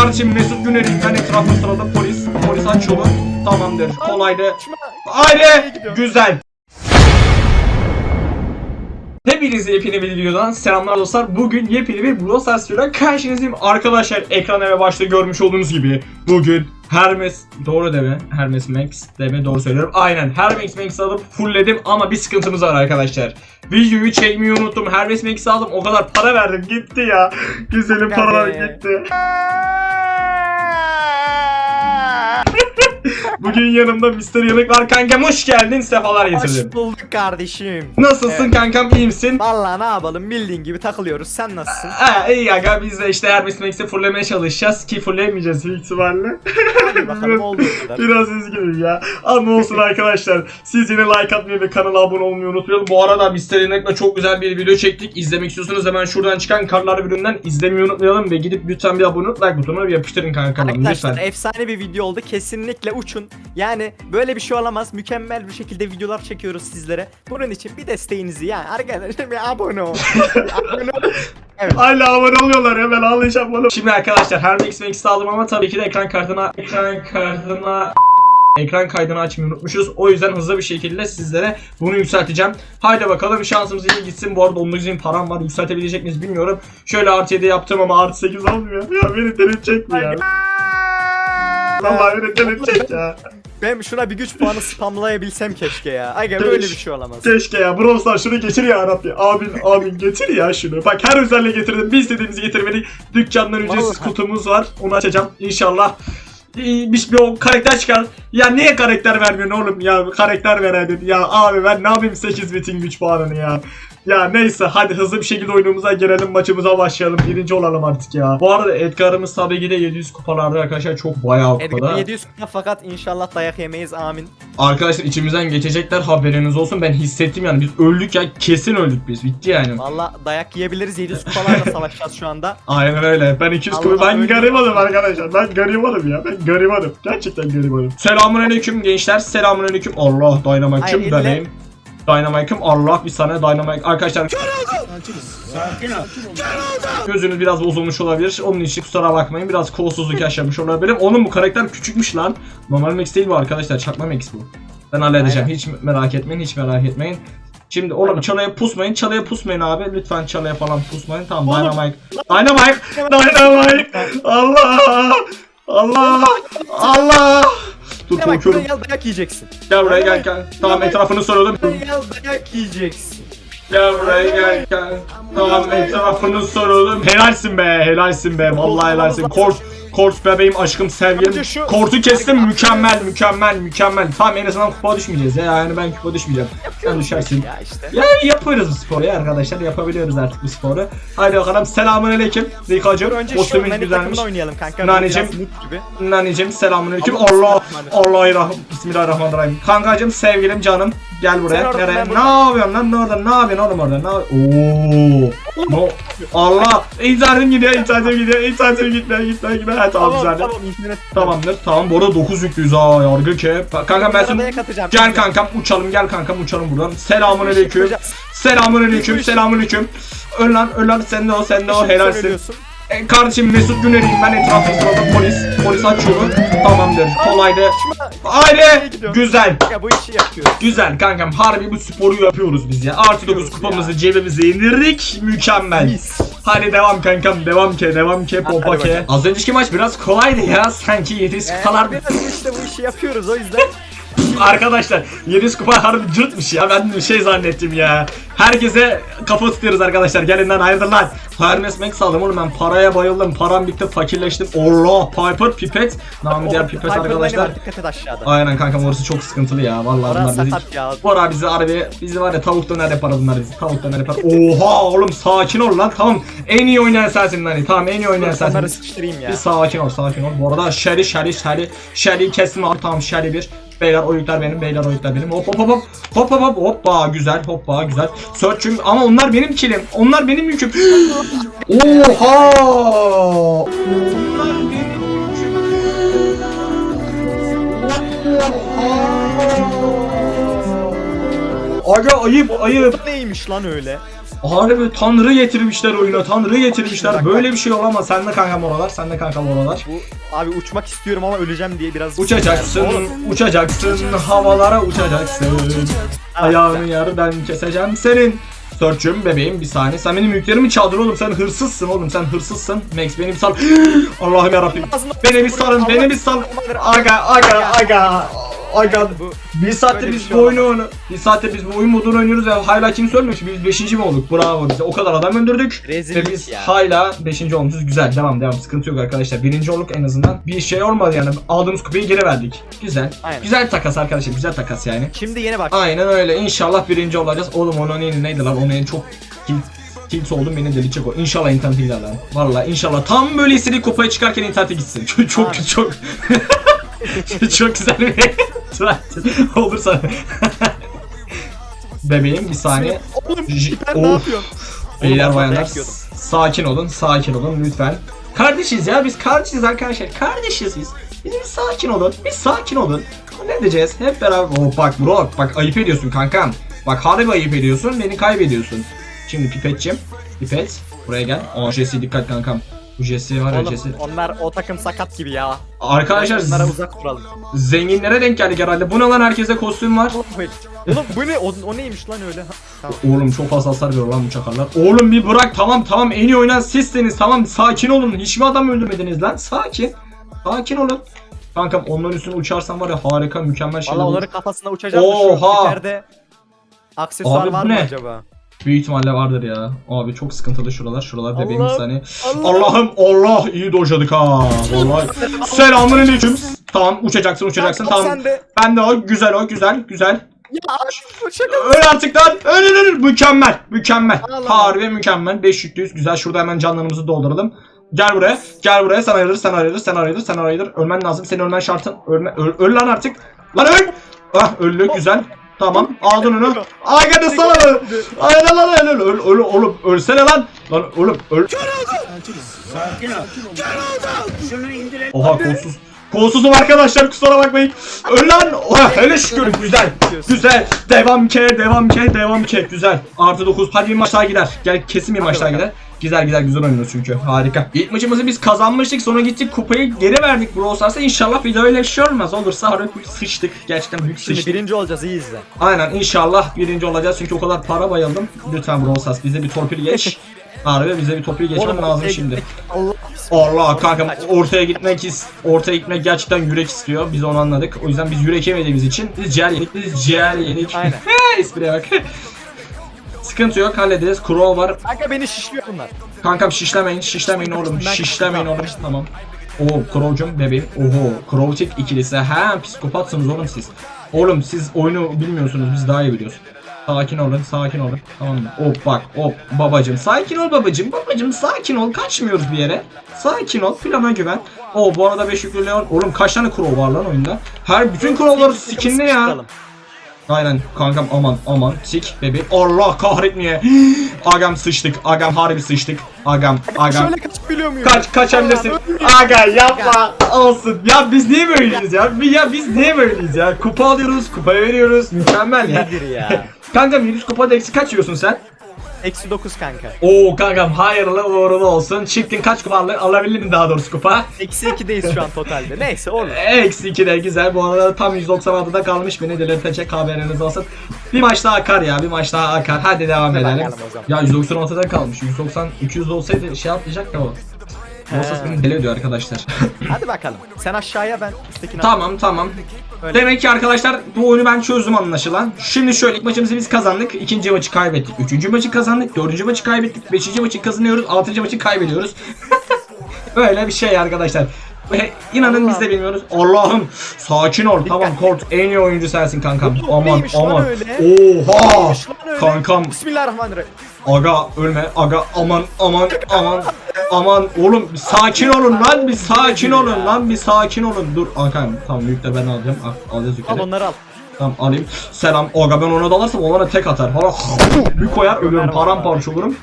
kardeşim Mesut Güner'inden etrafı sırada polis. Polis aç yolu. Tamamdır. Kolaydı. Haydi. Güzel. Hepinize yepyeni bir videodan selamlar dostlar. Bugün yepyeni bir Brawl Stars videoyla karşınızdayım. Arkadaşlar ekrana ve başta görmüş olduğunuz gibi bugün Hermes doğru deme Hermes Max deme doğru söylüyorum. Aynen Hermes Max alıp fullledim ama bir sıkıntımız var arkadaşlar. Videoyu çekmeyi unuttum. Hermes Max aldım o kadar para verdim gitti ya. Güzelim paralar gitti. Bugün yanımda Mr. Yanık var kankam hoş geldin sefalar getirdin. Hoş bulduk kardeşim. Nasılsın Evet. kankam iyi misin? Vallahi ne yapalım bildiğin gibi takılıyoruz. Sen nasılsın? Ha iyi aga biz de işte Hermes Max'i fullemeye çalışacağız ki fullemeyeceğiz büyük ihtimalle. Hadi bakalım olduğu kadar. Biraz üzgünüm ya. Ama olsun arkadaşlar. Siz yine like atmayı ve kanala abone olmayı unutmayalım. Bu arada Mr. Yanık'la çok güzel bir video çektik. İzlemek istiyorsanız hemen şuradan çıkan kartlar bölümünden izlemeyi unutmayalım ve gidip lütfen bir abone olup like butonuna bir yapıştırın kankam Arkadaşlar lütfen. efsane bir video oldu. Kesinlikle uçun. Yani böyle bir şey olamaz. Mükemmel bir şekilde videolar çekiyoruz sizlere. Bunun için bir desteğinizi yani arkadaşlar bir abone ol. Bir abone ol. Hala abone oluyorlar ben ağlayacağım oğlum. Şimdi arkadaşlar her Max Max'i aldım ama tabii ki de ekran kartına ekran kartına ekran kaydını açmayı unutmuşuz. O yüzden hızlı bir şekilde sizlere bunu yükselteceğim. Haydi bakalım şansımız iyi gitsin. Bu arada 19 bin param var. Yükseltebilecek miyiz bilmiyorum. Şöyle artı 7 yaptım ama artı 8 olmuyor. Ya beni delirtecek mi ya? Ya. Ben şuna bir güç puanı spamlayabilsem keşke ya. Aga böyle bir şey olamaz. Keşke ya Brawl Stars şunu getir ya Rabbi. Amin amin getir ya şunu. Bak her özelliği getirdim. Bir istediğimizi getirmedik. Dükkandan ücretsiz Vallahi. kutumuz var. Onu açacağım inşallah. Bir, bir o karakter çıkar. Ya niye karakter vermiyorsun oğlum ya? Karakter vereydin. Ya abi ben ne yapayım 8 bitin güç puanını ya. Ya neyse hadi hızlı bir şekilde oyunumuza girelim maçımıza başlayalım. Birinci olalım artık ya. Bu arada Edgar'ımız tabii ki de 700 kupalarda arkadaşlar çok bayağı Edgar kupada. 700 kupa fakat inşallah dayak yemeyiz amin. Arkadaşlar içimizden geçecekler haberiniz olsun. Ben hissettim yani biz öldük ya kesin öldük biz. Bitti yani. Valla dayak yiyebiliriz 700 kupalarla savaşacağız şu anda. Aynen öyle. Ben 200 Allah kupa ben garibanım arkadaşlar. Ben garibanım ya. Ben garibanım. Gerçekten garibanım. Selamünaleyküm gençler. Selamünaleyküm. Allah Dynamite'ım Hayır, benim. Dynamite'ım Allah bir saniye Dynamite. Arkadaşlar Gözünüz biraz bozulmuş olabilir. Onun için kusura bakmayın. Biraz kolsuzluk yaşamış olabilirim. Onun bu karakter küçükmüş lan. Normal Max değil bu arkadaşlar. Çakma Max bu. Ben halledeceğim. Hiç merak etmeyin. Hiç merak etmeyin. Şimdi oğlum çalaya pusmayın. Çalaya pusmayın abi. Lütfen çalaya falan pusmayın. Tamam. Dynamite. Dynamite. Dynamite. Allah. Allah. Allah. Dur bak buraya korkuyorum. gel dayak yiyeceksin. Gel buraya gel gel. Tamam etrafını soralım. Buraya gel dayak yiyeceksin. Gel buraya gel gel. Tamam etrafını soralım. Helalsin be helalsin be. Vallahi helalsin. Kort Kort bebeğim aşkım sevgilim. Şu- Kortu kestim mükemmel mükemmel mükemmel. Tamam en azından kupa düşmeyeceğiz ya. Yani ben kupa düşmeyeceğim. Sen düşersin. Ya işte. Ya yaparız bu sporu ya arkadaşlar. Yapabiliyoruz artık bu sporu. Haydi bakalım. Selamun aleyküm. Rikacım. Önce şu Kostümün nani güzelmiş. takımını oynayalım kanka. Naneciğim. Naneciğim selamun aleyküm. Allah Allah Bismillahirrahmanirrahim. Allah rahim. Bismillahirrahmanirrahim. Kankacım sevgilim canım. Gel buraya. Sen orada, Nereye? ben Ne yapıyorsun lan? Orada? Ne yapıyorsun oğlum orada? Ne Oo. No. Allah. İnternetim gidiyor. İnternetim gidiyor. İnternetim gitme. Gitme. Gitme. Ha, tamam, güzel. tamam internet. Tamamdır. Tamam bu arada 9 yüklüyüz ha. Yargı ki. Kankam ben Arabaya seni... katacağım. Gel kankam uçalım gel kankam uçalım buradan. Selamun aleyküm. Selamun aleyküm. Selamun aleyküm. Öl lan öl lan sen de o sen de o helalsin. E, kardeşim Mesut Güner'iyim ben etrafta sırada polis. Polis aç yolu. Tamamdır. Kolaydı. Haydi. Güzel. Ya bu işi yapıyoruz. Güzel kankam harbi bu sporu yapıyoruz biz ya. Artı 9 Yapıyoruz kupamızı cebimize indirdik. Mükemmel. Mis. Hadi devam kankam devam ke devam ke Hadi pompa ke. bakalım. Az önceki maç biraz kolaydı ya. Sanki 7 Ee, kupalar biraz işte bu işi yapıyoruz o yüzden. Arkadaşlar 700 kupa harbi cırtmış ya ben bir şey zannettim ya. Herkese kafa tutuyoruz arkadaşlar gelin lan hayırdır lan. Hermes Max aldım oğlum ben paraya bayıldım param bitti fakirleştim. Allah Piper Pipet. Namı diğer Pipet arkadaşlar. var, Dikkat et aşağıda. Aynen kankam orası çok sıkıntılı ya vallahi Orası bunlar bizi. ya. Bora bizi harbi bizi var ya tavuk döner yapar bunlar bizi tavuk döner yapar. Oha oğlum sakin ol lan tamam en iyi oynayan sensin lan tamam en iyi oynayan sensin. Onları sıkıştırayım ya. Bir sakin ol sakin ol. Bu arada Shelly Shelly Shelly Shelly kestim abi tamam Shelly bir. Beyler oyuklar benim beyler oyuklar benim. Hop hop hop hop. Hop hop hop hoppa güzel hoppa güzel. Search'üm ama onlar benim kilim. Onlar benim yüküm. Oha! Yüküm. Aga ayıp ayıp. Neymiş lan öyle? Harbi tanrı getirmişler oyuna. Tanrı getirmişler. Böyle bir şey olamaz. Sen de kanka moralar. Sen de kanka moralar. Bu abi uçmak istiyorum ama öleceğim diye biraz Uçacaksın, uçacaksın, havalara uçacaksın. Ayağını yarıdan keseceğim senin. Sörçüm bebeğim bir saniye. Sen benim yüklerimi çaldın oğlum. Sen hırsızsın oğlum. Sen hırsızsın. Max beni bir sal. Allah'ım yarabbim. Beni bir salın. Beni bir sal. Aga aga aga. Aga. Bu Bir saattir biz şey bu oyunu oyunu. Bir saattir biz bu oyun modunu oynuyoruz ve hala kimse ölmemiş. Biz 5. mi olduk? Bravo bize. O kadar adam öldürdük. Ve rezillik biz ya. hala 5. olmuşuz. Güzel. Devam devam. Sıkıntı yok arkadaşlar. Birinci olduk en azından. Bir şey olmadı yani. Aldığımız kupayı geri verdik. Güzel. Aynen. Güzel takas arkadaşlar. Güzel takas yani. Şimdi yeni bak. Aynen öyle. İnşallah birinci olacağız. Oğlum onun en neydi lan? Onun en çok tilt, oldum beni delicek o. İnşallah internete gider lan. Vallahi inşallah. Tam böyle istediği kupaya çıkarken internete gitsin. Çok çok çok güzel bir olursa. Bebeğim bir saniye. Oğlum J- ben ne Of. yapıyorum? Beyler Oğlum, bayanlar sakin olun, sakin olun lütfen. Kardeşiz ya biz kardeşiz arkadaşlar. Kardeşiz biz. Biz bir sakin olun. Biz sakin olun. Ne edeceğiz? Hep beraber. Oh bak bro bak ayıp ediyorsun kankam. Bak harbi ayıp ediyorsun. Beni kaybediyorsun. Şimdi pipetçim. Pipet. Buraya gel. Aa Jesse dikkat kankam. Bu Jesse var ya Oğlum Jesse. onlar o takım sakat gibi ya. Arkadaşlar Onlara uzak duralım. zenginlere denk geldik herhalde. Bu ne lan herkese kostüm var. Oğlum bu- Oğlum bu ne? O, o neymiş lan öyle? Tamam. Oğlum çok fazla hasar veriyor lan bu çakallar. Oğlum bir bırak tamam tamam en iyi oynayan sizsiniz tamam sakin olun. Hiç mi adam öldürmediniz lan? Sakin. Sakin olun. Kankam onların üstüne uçarsan var ya harika mükemmel şeyler Valla olur. onların kafasına uçacağım da Oha! aksesuar Abi bu var mı ne? acaba? Büyük ihtimalle vardır ya. Abi çok sıkıntılı şuralar. Şuralar Allah- saniye. Allah! Allah'ım Allah iyi dojladık ha. Vallahi. Selamünaleyküm. Tamam uçacaksın uçacaksın tamam. Sen de. Ben de o güzel o güzel güzel. Ya şaka. Öl artık lan. Öl öl öl. Mükemmel. Mükemmel. Allah. Harbi mükemmel. 5 yüklüyüz. Güzel. Şurada hemen canlarımızı dolduralım. Gel buraya. Gel buraya. Sen ayrılır. Sen ayrılır. Sen ayrılır. Sen ayrılır. Ölmen lazım. Senin ölmen şartın. Ölme. Öl, öl lan artık. Lan öl. Ah öldü. Güzel. Tamam. Aldın onu. Ay gadi sana öl. Aynen lan öl öl. Öl öl oğlum. Ölsene lan. Lan oğlum öl. Sakin ol. Şunu indirelim. Oha kolsuz. Kolsuzum arkadaşlar kusura bakmayın. Öl lan. Oha hele şükür güzel. Güzel. Devam ke, devam ke, devam ke. Güzel. Artı 9. Hadi bir maç daha gider. Gel kesin bir maç daha bakalım. gider. Güzel güzel güzel oynuyoruz çünkü. Harika. İlk maçımızı biz kazanmıştık. Sonra gittik kupayı geri verdik Brawl Stars'a. İnşallah bir öyle bir şey olmaz. Olursa harbi sıçtık. Gerçekten büyük Şimdi sıçtık. birinci olacağız iyi izle. Aynen inşallah birinci olacağız. Çünkü o kadar para bayıldım. Lütfen Brawl Stars bize bir torpil geç. Harbi bize bir torpil geçmem Oğlum, lazım şimdi. Allah. Allah kankam ortaya gitmek is ortaya gitmek gerçekten yürek istiyor. Biz onu anladık. O yüzden biz yürek yemediğimiz için biz ciğer yedik. Biz ciğer yedik. Aynen. Espriye bak. Sıkıntı yok hallederiz. Crow var. Kanka beni şişliyor bunlar. Kankam şişlemeyin, şişlemeyin oğlum. Ben- Şişlemeyin oğlum. Tamam. Oo Crow'cum bebeğim. Oho Crow tip ikilisi. Ha psikopatsınız oğlum siz. Oğlum siz oyunu bilmiyorsunuz biz daha iyi biliyoruz. Sakin olun, sakin olun. Tamam mı? Hop bak, hop babacım. Sakin ol babacım. Babacım sakin ol. Kaçmıyoruz bir yere. Sakin ol. Plana güven. O bu arada 5 yüklü Leon. Oğlum kaç tane crow var lan oyunda? Her bütün crow'lar skinli ya. Aynen kankam aman aman sik bebeğim. Allah kahretmeye. Agam sıçtık. Agam harbi sıçtık. Agam agam. Şöyle kaçabiliyor muyum? Kaç kaçabilirsin. Aga yapma. Olsun. Ya biz niye böyleyiz ya? Ya biz niye böyleyiz ya? Kupa alıyoruz, kupa veriyoruz. Mükemmel ya. Nedir ya? Kankam 100 kupada eksi kaç yiyorsun sen? Eksi 9 kanka. Oo kankam hayırlı uğurlu olsun. Çıktın kaç kupa? Alabildin daha doğrusu kupa. Eksi 2'deyiz şu an totalde. Neyse olur. Eksi 2 de güzel. Bu arada tam 196'da kalmış. Beni delirtecek haberiniz olsun. Bir maç daha akar ya. Bir maç daha akar. Hadi devam edelim. Ya 196'da kalmış. 190 200 olsaydı şey atlayacak da o. Mosas He. beni deli ediyor arkadaşlar. Hadi bakalım. Sen aşağıya ben üsttekine. tamam tamam. Öyle. Demek ki arkadaşlar bu oyunu ben çözdüm anlaşılan. Şimdi şöyle ilk maçımızı biz kazandık. ikinci maçı kaybettik. Üçüncü maçı kazandık. Dördüncü maçı kaybettik. Beşinci maçı kazanıyoruz. Altıncı maçı kaybediyoruz. Böyle bir şey arkadaşlar. Ve inanın biz de bilmiyoruz. Allah'ım sakin ol. Tamam Kort en iyi oyuncu sensin kankam. Oğlum, Aman neymiş lan aman. öyle? Oha. Neymiş lan öyle? Kankam Bismillahirrahmanirrahim. aga ölme aga aman aman aman aman oğlum bir sakin olun lan bir sakin olun lan bir sakin olun dur kankam tamam yükle ben alacağım al, alacağız Al yükleri onları al. tamam alayım selam aga ben ona dalarsam ona tek atar falan bir koyar ölüyorum paramparça olurum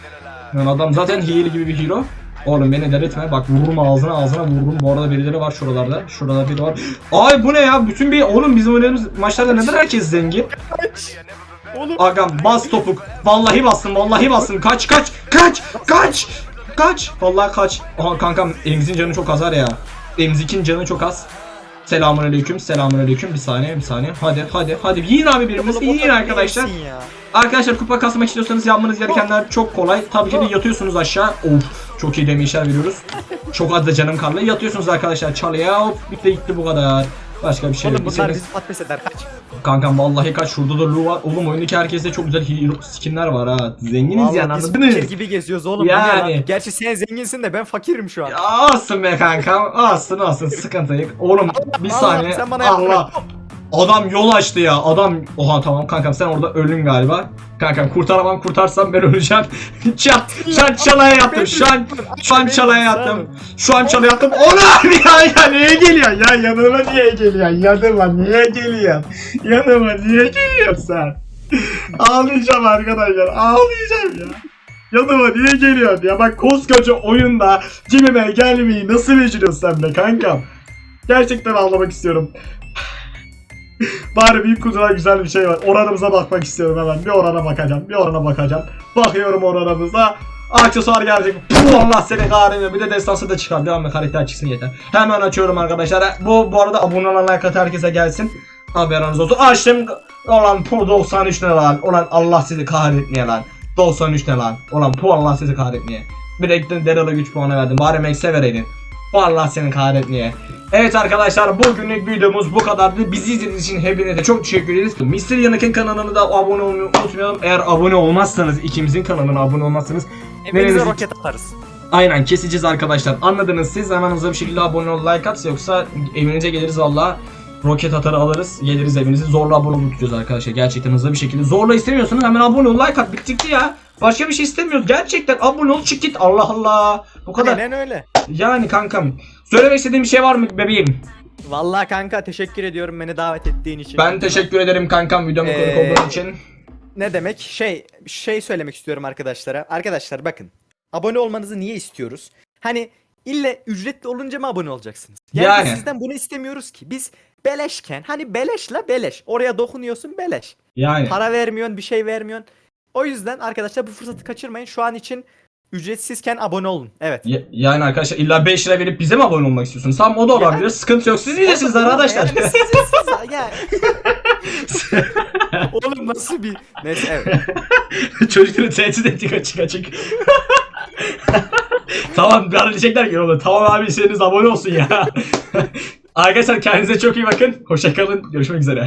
yani adam zaten hile gibi bir hero Oğlum beni delirtme bak vururum ağzına ağzına vururum bu arada birileri var şuralarda şurada biri var Ay bu ne ya bütün bir oğlum bizim oynadığımız maçlarda neden herkes zengin Oğlum. Agam bas topuk. Vallahi bastım vallahi bastım. Kaç kaç kaç kaç. Kaç. Vallahi kaç. Aha kankam elimizin canı çok az var ya. Emzik'in canı çok az. Selamun aleyküm, selamun aleyküm. Bir saniye, bir saniye. Hadi, hadi, hadi. Yiyin abi birimiz, yiyin arkadaşlar. Arkadaşlar kupa kasmak istiyorsanız yapmanız gerekenler çok kolay. Tabii ki de yatıyorsunuz aşağı. Of çok iyi demişler veriyoruz. Çok az da canım kaldı. Yatıyorsunuz arkadaşlar çalıya. Hop bitti gitti bu kadar. Başka bir şey Oğlum yok. bunlar bizi patates eder kaç. Kankam vallahi kaç şurada da Lu var. Oğlum oyundaki herkeste çok güzel hero skinler var ha. Zenginiz Vallahi yani biz anladınız? fakir gibi geziyoruz oğlum. Yani. lan? Gerçi sen zenginsin de ben fakirim şu an. Ya Olsun be kankam. Olsun olsun sıkıntı yok. Oğlum bir Allah, saniye. sen bana yardım Allah. Adam yol açtı ya. Adam oha tamam kankam sen orada ölün galiba. Kankam kurtaramam kurtarsam ben öleceğim. Çat, şu an çalaya yattım. Şu an şu an çalaya yattım. Şu an çalaya yattım. Ona ya, ya niye geliyorsun ya yanıma niye geliyorsun? Yanıma niye geliyorsun? Yanıma niye geliyorsun sen? Ağlayacağım arkadaşlar. Ağlayacağım ya. Yanıma niye geliyorsun ya? Bak koskoca oyunda cimime gelmeyi nasıl beceriyorsun sen be kankam? Gerçekten ağlamak istiyorum. Bari büyük kutuda güzel bir şey var. Oranımıza bakmak istiyorum hemen. Bir orana bakacağım. Bir orana bakacağım. Bakıyorum oranımıza. Aksesuar gelecek. Puh, Allah seni kahretme. Bir de destansı da çıkar. Devamlı karakter çıksın yeter. Hemen açıyorum arkadaşlar. Bu bu arada abone olan like herkese gelsin. Haberiniz olsun. Açtım. Olan pu 93 ne lan? Olan Allah sizi kahretmeye lan. 93 ne lan? Olan pu Allah sizi kahretmeye. Bir de gittin Daryl'a güç puanı verdim. Bari Max'e vereydin. Bu Allah seni kahretmeye. Evet arkadaşlar bugünlük videomuz bu kadardı. Bizi izlediğiniz için hepinize çok teşekkür ederiz. Mr. Yanık'ın kanalına da abone olmayı unutmayalım. Eğer abone olmazsanız ikimizin kanalına abone olmazsanız Hepinize Nereniz- roket atarız. Aynen keseceğiz arkadaşlar. Anladınız siz hemen hızlı bir şekilde abone ol like at yoksa evinize geliriz valla. Roket atarı alırız geliriz evinize zorla abone olup tutuyoruz arkadaşlar gerçekten hızlı bir şekilde zorla istemiyorsanız hemen abone ol like at bitti ya başka bir şey istemiyoruz gerçekten abone ol çık git Allah Allah bu kadar Aynen öyle. yani kankam söylemek istediğim bir şey var mı bebeğim Vallahi kanka teşekkür ediyorum beni davet ettiğin için. ben teşekkür ederim kankam videomu konuk Ee, olduğun için Ne demek? Şey şey söylemek istiyorum arkadaşlara. Arkadaşlar bakın. Abone olmanızı niye istiyoruz? Hani ille ücretli olunca mı abone olacaksınız? Yani, Yani. sizden bunu istemiyoruz ki. Biz beleşken hani beleşle beleş. Oraya dokunuyorsun beleş. yani Para vermiyorsun, bir şey vermiyorsun. O yüzden arkadaşlar bu fırsatı kaçırmayın. Şu an için ücretsizken abone olun. Evet. Ya- yani arkadaşlar illa 5 lira verip bize mi abone olmak istiyorsunuz? Tamam o da olabilir. Yani. Sıkıntı yok. Siz bilirsiniz arkadaşlar. Yani siz- siz- ya. Oğlum nasıl bir... Neyse evet. Çocukları tehdit ettik açık açık. tamam diyecekler ki oğlum tamam abi istediğiniz abone olsun ya. Arkadaşlar kendinize çok iyi bakın. Hoşçakalın. Görüşmek üzere.